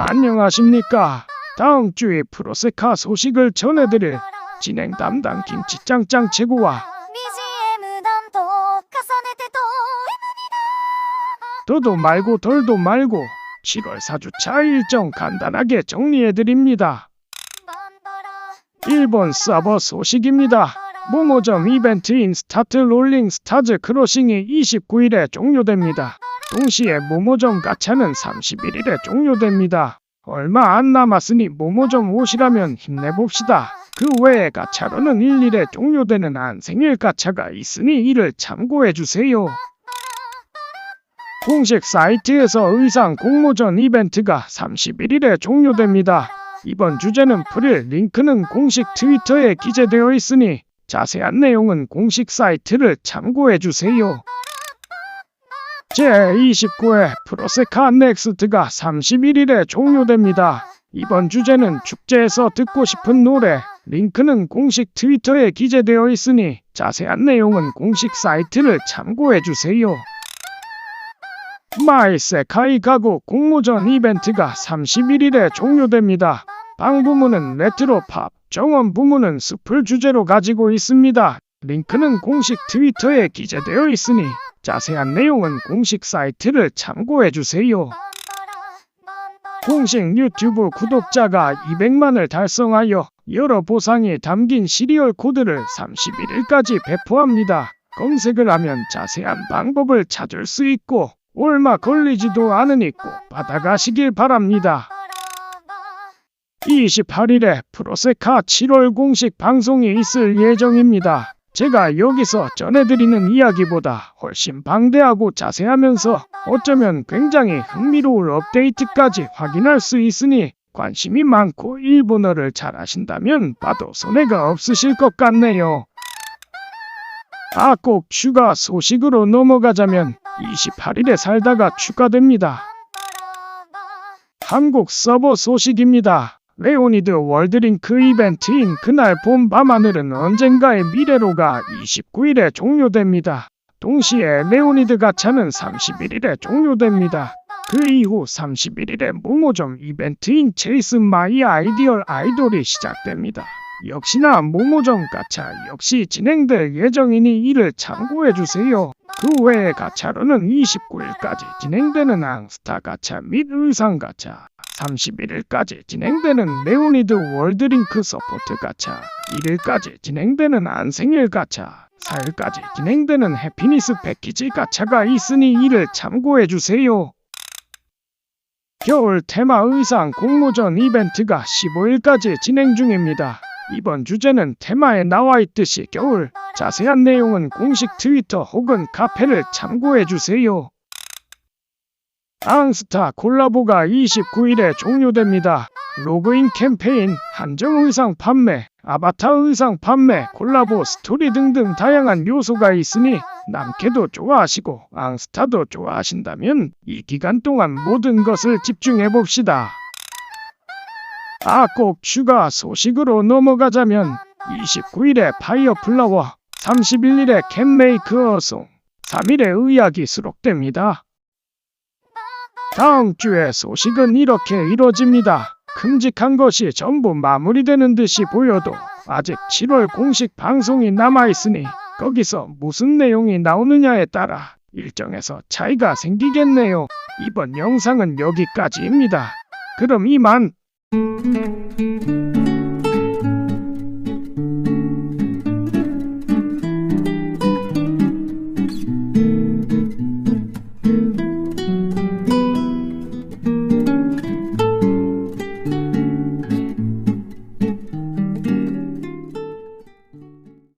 안녕하십니까. 다음 주에 프로세카 소식을 전해드릴 진행 담당 김치짱짱 최고와 더도 말고 덜도 말고 7월 4주차 일정 간단하게 정리해드립니다. 1번 서버 소식입니다. 모모점 이벤트인 스타트 롤링 스타즈 크로싱이 29일에 종료됩니다. 동시에 모모점 가차는 31일에 종료됩니다. 얼마 안 남았으니 모모점 오시라면 힘내봅시다. 그 외에 가차로는 1일에 종료되는 안생일 가차가 있으니 이를 참고해주세요. 공식 사이트에서 의상 공모전 이벤트가 31일에 종료됩니다. 이번 주제는 프릴 링크는 공식 트위터에 기재되어 있으니 자세한 내용은 공식 사이트를 참고해 주세요. 제29회 프로세카 넥스트가 31일에 종료됩니다. 이번 주제는 축제에서 듣고 싶은 노래, 링크는 공식 트위터에 기재되어 있으니 자세한 내용은 공식 사이트를 참고해 주세요. 마이세카이 가구 공모전 이벤트가 31일에 종료됩니다. 방 부문은 레트로 팝, 정원 부문은 숲을 주제로 가지고 있습니다. 링크는 공식 트위터에 기재되어 있으니 자세한 내용은 공식 사이트를 참고해 주세요. 공식 유튜브 구독자가 200만을 달성하여 여러 보상이 담긴 시리얼 코드를 31일까지 배포합니다. 검색을 하면 자세한 방법을 찾을 수 있고 얼마 걸리지도 않으니 꼭 받아가시길 바랍니다. 28일에 프로세카 7월 공식 방송이 있을 예정입니다. 제가 여기서 전해드리는 이야기보다 훨씬 방대하고 자세하면서 어쩌면 굉장히 흥미로울 업데이트까지 확인할 수 있으니 관심이 많고 일본어를 잘 하신다면 봐도 손해가 없으실 것 같네요. 아, 꼭 추가 소식으로 넘어가자면 28일에 살다가 추가됩니다. 한국 서버 소식입니다. 레오니드 월드링크 이벤트인 그날 봄 밤하늘은 언젠가의 미래로가 29일에 종료됩니다. 동시에 레오니드 가차는 31일에 종료됩니다. 그 이후 31일에 모모점 이벤트인 체이스 마이 아이디얼 아이돌이 시작됩니다. 역시나 모모점 가차 역시 진행될 예정이니 이를 참고해주세요. 그 외에 가차로는 29일까지 진행되는 앙스타 가차 및 의상 가차, 31일까지 진행되는 레오니드 월드링크 서포트 가차, 1일까지 진행되는 안생일 가차, 4일까지 진행되는 해피니스 패키지 가차가 있으니 이를 참고해주세요. 겨울 테마 의상 공모전 이벤트가 15일까지 진행 중입니다. 이번 주제는 테마에 나와 있듯이 겨울, 자세한 내용은 공식 트위터 혹은 카페를 참고해 주세요. 앙스타 콜라보가 29일에 종료됩니다. 로그인 캠페인, 한정 의상 판매, 아바타 의상 판매, 콜라보 스토리 등등 다양한 요소가 있으니 남캐도 좋아하시고 앙스타도 좋아하신다면 이 기간 동안 모든 것을 집중해 봅시다. 아, 꼭 추가 소식으로 넘어가자면 29일에 파이어 플라워, 31일에 캔메이크 어송, 3일에 의학이 수록됩니다. 다음 주의 소식은 이렇게 이뤄집니다. 큼직한 것이 전부 마무리되는 듯이 보여도 아직 7월 공식 방송이 남아있으니 거기서 무슨 내용이 나오느냐에 따라 일정에서 차이가 생기겠네요. 이번 영상은 여기까지입니다. 그럼 이만. Música